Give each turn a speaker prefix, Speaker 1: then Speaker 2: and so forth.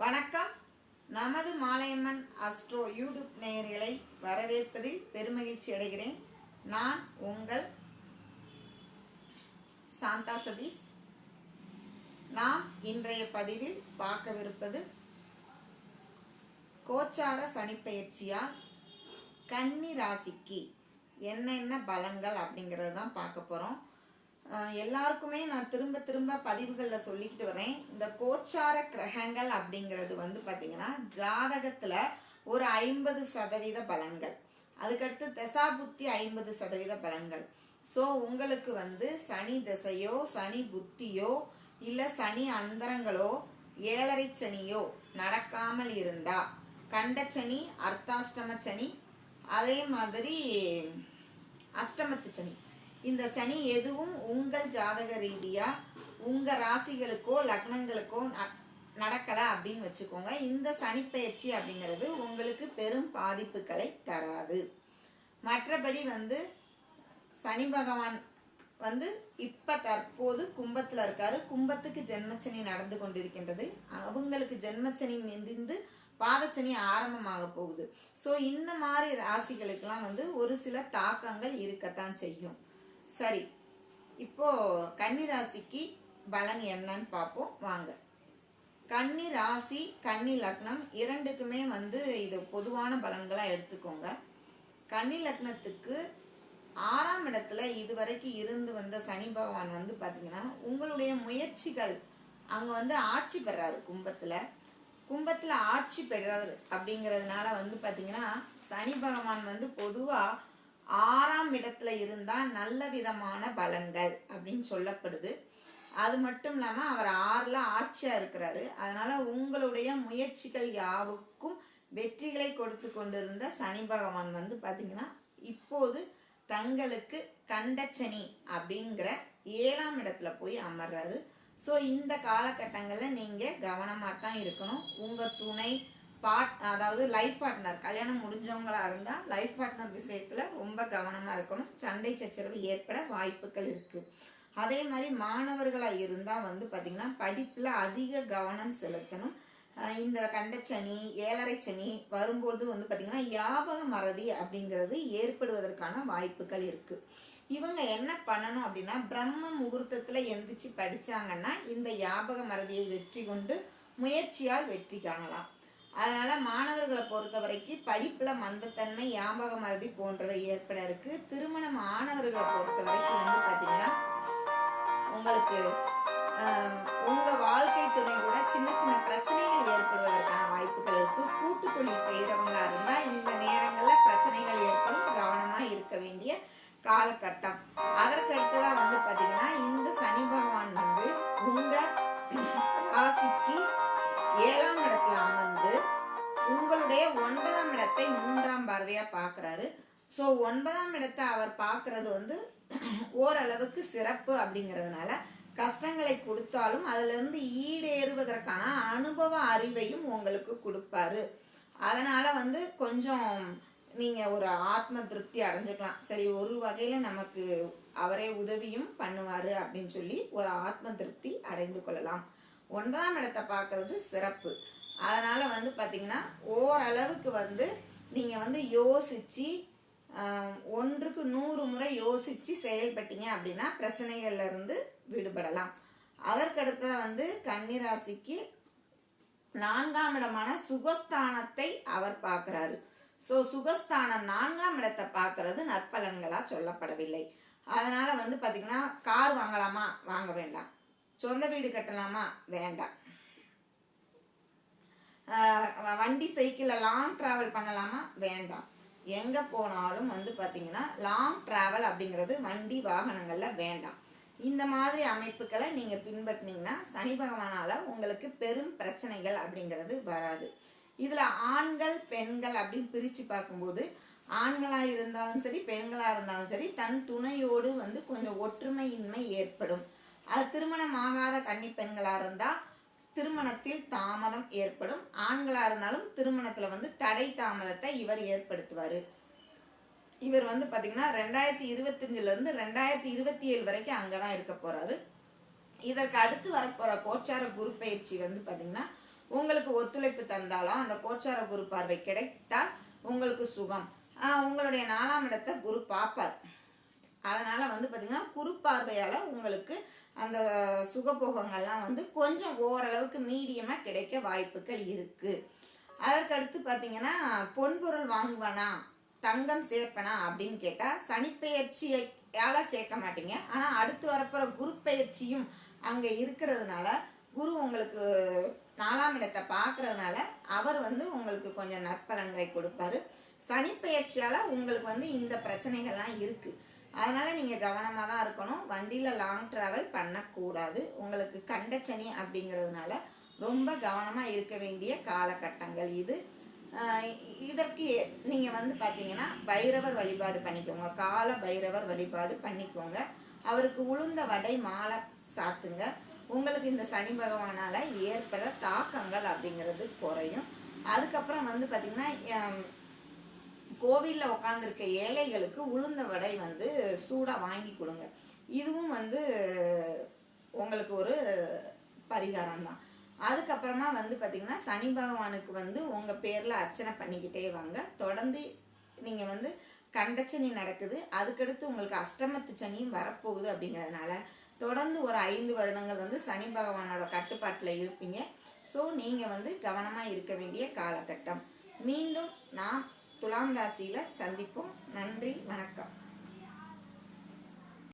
Speaker 1: வணக்கம். நமது Malaiyamman astro YouTube நேயர்களை வரவேற்பதில் பெருமகிழ்ச்சி அடைகிறேன். நான் உங்கள் சாந்தா சதீஷ். நாம் இன்றைய பதிவில் பார்க்கவிருப்பது கோச்சார சனிப்பயிற்சியால் கன்னி ராசிக்கு என்னென்ன பலன்கள் அப்படிங்கிறது தான் பார்க்க போகிறோம் எல்லாருக்குமே நான் திரும்ப திரும்ப பதிவுகளில் சொல்லிக்கிட்டு வரேன் இந்த கோச்சார கிரகங்கள் அப்படிங்கிறது வந்து பார்த்திங்கன்னா ஜாதகத்தில் ஒரு ஐம்பது சதவீத பலன்கள். அதுக்கடுத்து தசாபுத்தி ஐம்பது சதவீத பலன்கள். ஸோ உங்களுக்கு வந்து சனி திசையோ சனி புத்தியோ இல்லை சனி அந்தரங்களோ ஏழரை சனியோ நடக்காமல் இருந்தா கண்டச்சனி அர்த்தாஷ்டம சனி அதே மாதிரி அஷ்டமத்து சனி. இந்த சனி எதுவும் உங்கள் ஜாதக ரீதியாக உங்கள் ராசிகளுக்கோ லக்னங்களுக்கோ ந- நடக்கலை அப்படின்னு வச்சுக்கோங்க. இந்த சனிப்பயிற்சி அப்படிங்கிறது உங்களுக்கு பெரும் பாதிப்புகளை தராது. மற்றபடி வந்து சனி பகவான் வந்து இப்போ தற்போது கும்பத்தில் இருக்காரு. கும்பத்துக்கு ஜென்மச்சனி நடந்து கொண்டிருக்கின்றது. அவங்களுக்கு ஜென்மச்சனி மிந்திந்து பாதச்சனி ஆரம்பமாக போகுது. ஸோ இந்த மாதிரி ராசிகளுக்கெல்லாம் வந்து ஒரு சில தாக்கங்கள் இருக்கத்தான் செய்யும். சரி இப்போ கன்னி ராசிக்கு பலன் என்னன்னு பார்ப்போம். வாங்க. கன்னி ராசி கன்னி லக்னம் இரண்டுக்குமே வந்து இது பொதுவான பலன்களாக எடுத்துக்கோங்க. கன்னி லக்னத்துக்கு ஆறாம் இடத்துல இதுவரைக்கும் இருந்து வந்த சனி பகவான் வந்து பார்த்திங்கன்னா உங்களுடைய முயற்சிகள் அங்கே வந்து ஆட்சி பெறாரு கும்பத்தில். கும்பத்தில் ஆட்சி பெறாரு அப்படிங்கிறதுனால வந்து பார்த்தீங்கன்னா சனி பகவான் வந்து பொதுவாக ஆறாம் இடத்துல இருந்தால் நல்ல விதமான பலன்கள் அப்படின்னு சொல்லப்படுது. அது மட்டும் இல்லாமல் அவர் ஆறில் ஆட்சியாக இருக்கிறாரு. அதனால் உங்களுடைய முயற்சிகள் யாவுக்கும் வெற்றிகளை கொடுத்து கொண்டிருந்த சனி பகவான் வந்து பார்த்திங்கன்னா இப்போது தங்களுக்கு கண்டச்சனி அப்படிங்கிற ஏழாம் இடத்துல போய் அமர்றாரு. ஸோ இந்த காலகட்டங்களில் நீங்கள் கவனமாக தான் இருக்கணும். உங்கள் துணை பாட் அதாவது லைஃப் பார்ட்னர் கல்யாணம் முடிஞ்சவங்களா இருந்தால் லைஃப் பார்ட்னர் விஷயத்தில் ரொம்ப கவனமாக இருக்கணும். சண்டை சச்சரவு ஏற்பட வாய்ப்புகள் இருக்குது அதே மாதிரி மாணவர்களாக இருந்தால் வந்து பார்த்திங்கன்னா படிப்பில் அதிக கவனம் செலுத்தணும். இந்த கண்டச்சனி ஏழரை சனி வரும்பொழுது வந்து பார்த்திங்கன்னா ஞாபக மறதி அப்படிங்கிறது ஏற்படுவதற்கான வாய்ப்புகள் இருக்குது இவங்க என்ன பண்ணணும் அப்படின்னா பிரம்ம முகூர்த்தத்தில் எந்திரிச்சு படித்தாங்கன்னா இந்த ஞாபக மறதியை வெற்றி கொண்டு முயற்சியால் வெற்றி காணலாம். அதனால் மாணவர்களை பொறுத்த வரைக்கும் படிப்பில் மந்தத்தன்மை ஞாபக மறதி போன்றவை ஏற்பட இருக்கு. திருமணம் ஆனவர்களை பொறுத்த வரைக்கும் வந்து பார்த்தீங்கன்னா உங்களுக்கு உங்கள் உங்க வாழ்க்கை துணை கூட சின்ன சின்ன பிரச்சனைகள் ஏற்படுவதற்கான வாய்ப்புகள் இருக்கு. கூட்டு தொழில் செய்யறவங்களா இருந்தா இந்த நேரங்கள்ல பிரச்சனைகள் ஏற்படும். கவனமா இருக்க வேண்டிய காலகட்டம். அதற்கு அடுத்ததா வந்து பாத்தீங்கன்னா இந்த சனி பகவான் வந்து உங்க ராசிக்கு ஏழாம் உங்களுடைய ஒன்பதாம் இடத்தை மூன்றாம் பார்வையா பார்க்குறாரு. ஸோ ஒன்பதாம் இடத்தை அவர் பார்க்கறது வந்து ஓரளவுக்கு சிறப்பு அப்படிங்கிறதுனால கஷ்டங்களை கொடுத்தாலும் அதிலிருந்து ஈடேறுவதற்கான அனுபவ அறிவையும் உங்களுக்கு கொடுப்பாரு. அதனால் வந்து கொஞ்சம் நீங்கள் ஒரு ஆத்ம திருப்தி அடைஞ்சிக்கலாம். சரி ஒரு வகையில் நமக்கு அவரே உதவியும் பண்ணுவார் அப்படின்னு சொல்லி ஒரு ஆத்ம திருப்தி அடைந்து கொள்ளலாம். ஒன்பதாம் இடத்தை பார்க்கறது சிறப்பு. அதனால் வந்து பார்த்திங்கன்னா ஓரளவுக்கு வந்து நீங்கள் வந்து யோசித்து ஒன்றுக்கு நூறு முறை யோசித்து செயல்பட்டீங்க அப்படின்னா பிரச்சனைகள்லேருந்து விடுபடலாம். அதற்கடுத்த வந்து கன்னிராசிக்கு நான்காம் இடமான சுகஸ்தானத்தை அவர் பார்க்குறாரு. ஸோ சுகஸ்தானம் நான்காம் இடத்தை பார்க்கறது நற்பலன்களாக சொல்லப்படவில்லை. அதனால் வந்து பார்த்தீங்கன்னா கார் வாங்கலாமா? வாங்க வேண்டாம். சொந்த வீடு கட்டலாமா? வேண்டாம். வண்டி சைக்கிளில் லாங் ட்ராவல் பண்ணலாமா? வேண்டாம். எங்கே போனாலும் வந்து பார்த்தீங்கன்னா லாங் ட்ராவல் அப்படிங்கிறது வண்டி வாகனங்களில் வேண்டாம். இந்த மாதிரி அமைப்புகளை நீங்கள் பின்பற்றினீங்கன்னா சனி பகவானால் உங்களுக்கு பெரும் பிரச்சனைகள் அப்படிங்கிறது வராது. இதில் ஆண்கள் பெண்கள் அப்படின்னு பிரித்து பார்க்கும்போது ஆண்களாக இருந்தாலும் சரி பெண்களாக இருந்தாலும் சரி தன் துணையோடு வந்து கொஞ்சம் ஒற்றுமையின்மை ஏற்படும். அது திருமணம் ஆகாத கன்னி பெண்களாக இருந்தால் திருமணத்தில் தாமதம் ஏற்படும். ஆண்களாக இருந்தாலும் திருமணத்தில் வந்து தடை தாமதத்தை இவர் ஏற்படுத்துவார். இவர் வந்து பார்த்தீங்கன்னா ரெண்டாயிரத்தி இருபத்தஞ்சிலேருந்து ரெண்டாயிரத்தி இருபத்தி ஏழு வரைக்கும் அங்கே தான் இருக்க போகிறாரு இதற்கு அடுத்து வரப்போகிற கோச்சார குரு பயிற்சி வந்து பார்த்திங்கன்னா உங்களுக்கு ஒத்துழைப்பு தந்தாலும் அந்த கோச்சார குரு பார்வை கிடைத்தால் உங்களுக்கு சுகம். உங்களுடைய நாலாம் இடத்தை குரு பார்ப்பார். அதனால் வந்து பார்த்திங்கன்னா குரு பார்வையால் உங்களுக்கு அந்த சுகபோகங்கள்லாம் வந்து கொஞ்சம் ஓரளவுக்கு மீடியமாக கிடைக்க வாய்ப்புகள் இருக்குது அதற்கடுத்து பார்த்தீங்கன்னா பொன்பொருள் வாங்குவனா தங்கம் சேர்ப்பனா அப்படின்னு கேட்டால் சனிப்பெயர்ச்சியால் சேர்க்க மாட்டீங்க. ஆனால் அடுத்து வரப்போகிற குரு பெயர்ச்சியும் அங்கே இருக்கிறதுனால குரு உங்களுக்கு நாலாம் இடத்தை பார்க்குறதுனால அவர் வந்து உங்களுக்கு கொஞ்சம் நற்பலன்களை கொடுப்பாரு. சனிப்பெயர்ச்சியால் உங்களுக்கு வந்து இந்த பிரச்சனைகள்லாம் இருக்குது அதனால் நீங்கள் கவனமாக தான் இருக்கணும். வண்டியில் லாங் ட்ராவல் பண்ணக்கூடாது. உங்களுக்கு கண்டச்சனி அப்படிங்கிறதுனால ரொம்ப கவனமாக இருக்க வேண்டிய காலகட்டங்கள் இது. இதற்கு நீங்கள் வந்து பார்த்தீங்கன்னா பைரவர் வழிபாடு பண்ணிக்கோங்க. கால பைரவர் வழிபாடு பண்ணிக்கோங்க. அவருக்கு உளுந்த வடை மாலை சாத்துங்க. உங்களுக்கு இந்த சனி பகவானால் ஏற்படுற தாக்கங்கள் அப்படிங்கிறது குறையும். அதுக்கப்புறம் வந்து பார்த்திங்கன்னா கோவிலில் உட்காந்துருக்க ஏழைகளுக்கு உளுந்த வடை வந்து சூடாக வாங்கி கொடுங்க. இதுவும் வந்து உங்களுக்கு ஒரு பரிகாரம் தான் அதுக்கப்புறமா வந்து பார்த்திங்கன்னா சனி பகவானுக்கு வந்து உங்கள் பேரில் அர்ச்சனை பண்ணிக்கிட்டே வாங்க. தொடர்ந்து நீங்கள் வந்து கண்டச்சனி நடக்குது. அதுக்கடுத்து உங்களுக்கு அஷ்டமத்து சனியும் வரப்போகுது அப்படிங்கிறதுனால தொடர்ந்து ஒரு ஐந்து வருடங்கள் வந்து சனி பகவானோட கட்டுப்பாட்டில் இருப்பீங்க. ஸோ நீங்கள் வந்து கவனமாக இருக்க வேண்டிய காலகட்டம். மீண்டும் நாம் துலாம் ராசியில் சந்திப்போம். நன்றி வணக்கம்.